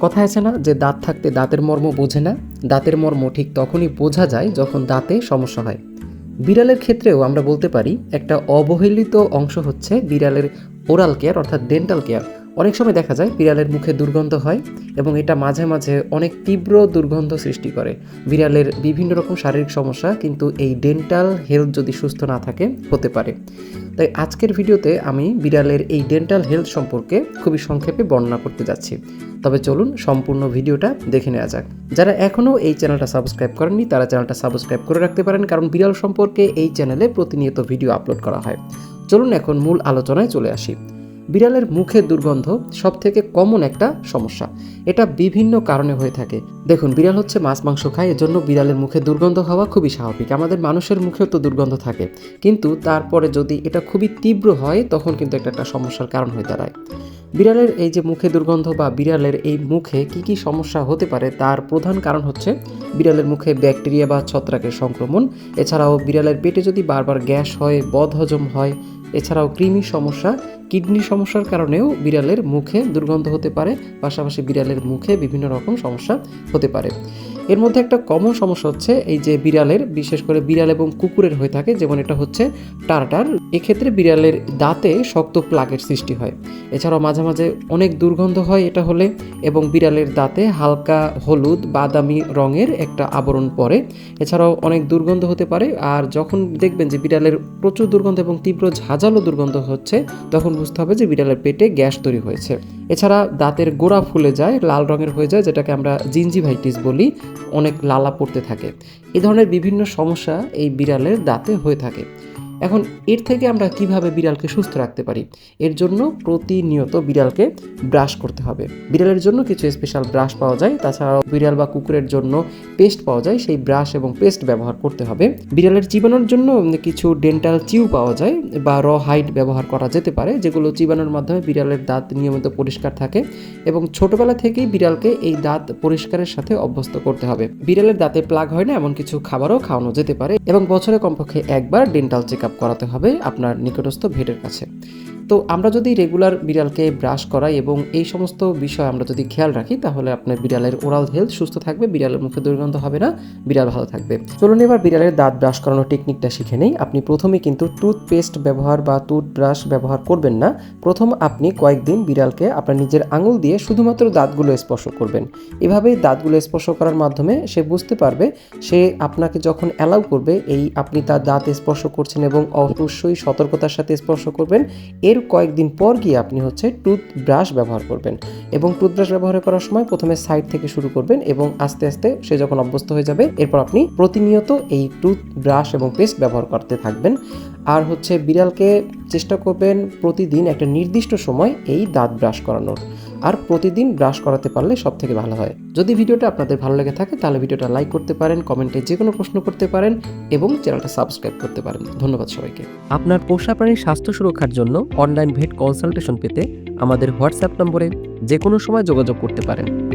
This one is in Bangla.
কথা আছে না যে দাঁত থাকতে দাঁতের মর্ম বোঝে না? দাঁতের মর্ম ঠিক তখনই বোঝা যায় যখন দাঁতে সমস্যা হয়। বিড়ালের ক্ষেত্রেও আমরা বলতে পারি, একটা অবহেলিত অংশ হচ্ছে বিড়ালের ওরাল কেয়ার অর্থাৎ ডেন্টাল কেয়ার অনেক সময় দেখা যায় বিড়ালের মুখে দুর্গন্ধ হয় এবং এটা মাঝে মাঝে অনেক তীব্র দুর্গন্ধ সৃষ্টি করে। বিড়ালের বিভিন্ন রকম শারীরিক সমস্যা কিন্তু এই ডেন্টাল হেলথ যদি সুস্থ না থাকে, হতে পারে। তাই আজকের ভিডিওতে আমি বিড়ালের এই ডেন্টাল হেলথ সম্পর্কে খুবই সংক্ষেপে বর্ণনা করতে যাচ্ছি। তবে চলুন সম্পূর্ণ ভিডিওটা দেখে নেওয়া যাক। যারা এখনও এই চ্যানেলটা সাবস্ক্রাইব করেননি, তারা চ্যানেলটা সাবস্ক্রাইব করে রাখতে পারেন, কারণ বিড়াল সম্পর্কে এই চ্যানেলে প্রতিনিয়ত ভিডিও আপলোড করা হয়। চলুন এখন মূল আলোচনায় চলে আসি। বিড়ালের মুখের দুর্গন্ধ সব থেকে কমন একটা সমস্যা। এটা বিভিন্ন কারণে হয়ে থাকে। দেখুন, বিড়াল হচ্ছে মাছ, মাংস খায়, এজন্য বিড়ালের মুখে দুর্গন্ধ হওয়া খুবই স্বাভাবিক। আমাদের মানুষের মুখেও তো দুর্গন্ধ থাকে। কিন্তু তারপরে যদি এটা খুবই তীব্র হয়, তখন কিন্তু একটা একটা সমস্যার কারণ হয়ে দাঁড়ায়। বিড়ালের এই যে মুখে দুর্গন্ধ বা বিড়ালের এই মুখে কি কি সমস্যা হতে পারে, তার প্রধান কারণ হচ্ছে বিড়ালের মুখে ব্যাকটেরিয়া বা ছত্রাকের সংক্রমণ। এছাড়াও বিড়ালের পেটে যদি বারবার গ্যাস হয়, বদহজম হয়, এছাড়াও কৃমি সমস্যা, কিডনি সমস্যার কারণেও বিড়ালের মুখে দুর্গন্ধ হতে পারে। পাশাপাশি বিড়ালের মুখে বিভিন্ন রকম সমস্যা হতে পারে। এর মধ্যে একটা কমন সমস্যা হচ্ছে এই যে বিড়ালের, বিশেষ করে বিড়াল এবং কুকুরের হয়ে থাকে, যেমন এটা হচ্ছে টারটার। এক্ষেত্রে বিড়ালের দাঁতে শক্ত প্লাগের সৃষ্টি হয়। এছাড়াও মাঝে মাঝে অনেক দুর্গন্ধ হয় এটা হলে, এবং বিড়ালের দাঁতে হালকা হলুদ, বাদামি রঙের একটা আবরণ পড়ে। এছাড়াও অনেক দুর্গন্ধ হতে পারে, আর যখন দেখবেন যে বিড়ালের প্রচুর দুর্গন্ধ এবং তীব্র ঝাঁঝালো দুর্গন্ধ হচ্ছে, তখন বুঝতে হবে যে বিড়ালের পেটে গ্যাস তৈরি হয়েছে। এছাড়া দাঁতের গোড়া ফুলে যায়, লাল রঙের হয়ে যায়, যেটাকে আমরা জিঞ্জিভাইটিস বলি। অনেক লালা পড়তে থাকে। এ ধরনের বিভিন্ন সমস্যা এই বিড়ালের দাঁতে হয়ে থাকে। এখন এর থেকে আমরা কীভাবে বিড়ালকে সুস্থ রাখতে পারি? এর জন্য প্রতিনিয়ত বিড়ালকে ব্রাশ করতে হবে। বিড়ালের জন্য কিছু স্পেশাল ব্রাশ পাওয়া যায়, তাছাড়াও বিড়াল বা কুকুরের জন্য পেস্ট পাওয়া যায়, সেই ব্রাশ এবং পেস্ট ব্যবহার করতে হবে। বিড়ালের চিবানোর জন্য কিছু ডেন্টাল চিউ পাওয়া যায় বা র হাইট ব্যবহার করা যেতে পারে, যেগুলো চিবানোর মাধ্যমে বিড়ালের দাঁত নিয়মিত পরিষ্কার থাকে এবং ছোটবেলা থেকেই বিড়ালকে এই দাঁত পরিষ্কারের সাথে অভ্যস্ত করতে হবে। বিড়ালের দাঁতে প্লাগ হয় না, এমন কিছু খাবারও খাওয়ানো যেতে পারে এবং বছরে কমপক্ষে একবার ডেন্টাল চেক করাতে হবে আপনার নিকটস্থ ভেটের কাছে। তো আমরা যদি রেগুলার বিড়ালকে ব্রাশ করাই এবং এই সমস্ত বিষয় আমরা যদি খেয়াল রাখি, তাহলে আপনার বিড়ালের ওরাল হেলথ সুস্থ থাকবে, বিড়ালের মুখে দুর্গন্ধ হবে না, বিড়াল ভালো থাকবে। চলুন এবার বিড়ালের দাঁত ব্রাশ করানোর টেকনিকটা শিখে নেই। আপনি প্রথমে কিন্তু টুথপেস্ট ব্যবহার বা টুথব্রাশ ব্যবহার করবেন না। প্রথম আপনি কয়েকদিন বিড়ালকে আপনার নিজের আঙুল দিয়ে শুধুমাত্র দাঁতগুলো স্পর্শ করবেন। এভাবেই দাঁতগুলো স্পর্শ করার মাধ্যমে সে বুঝতে পারবে, সে আপনাকে যখন অ্যালাউ করবে, এই আপনি তার দাঁত স্পর্শ করছেন এবং অবশ্যই সতর্কতার সাথে স্পর্শ করবেন। এর কয়েকদিন পর গিয়ে আপনি হচ্ছে টুথব্রাশ ব্যবহার করবেন এবং টুথব্রাশ ব্যবহার করার সময় প্রথমে সাইড থেকে শুরু করবেন এবং আস্তে আস্তে সে যখন অভ্যস্ত হয়ে যাবে, এরপর আপনি প্রতিনিয়ত এই টুথব্রাশ এবং পেস্ট ব্যবহার করতে থাকবেন। আর হচ্ছে বিড়ালকে চেষ্টা করবেন প্রতিদিন একটা নির্দিষ্ট সময় এই দাঁত ব্রাশ করানোর। আর প্রতিদিন ব্রাশ করাতে পারলে সব থেকে ভালো হয়। যদি ভিডিওটা আপনাদের ভালো লেগে থাকে, তাহলে ভিডিওটা লাইক করতে পারেন, কমেন্টে যে কোনো প্রশ্ন করতে পারেন এবং চ্যানেলটা সাবস্ক্রাইব করতে পারেন। ধন্যবাদ সবাইকে। আপনার পোষা প্রাণীর স্বাস্থ্য সুরক্ষার জন্য অনলাইন ভেট কনসালটেশন পেতে আমাদের হোয়াটসঅ্যাপ নম্বরে যে কোনো সময় যোগাযোগ করতে পারেন।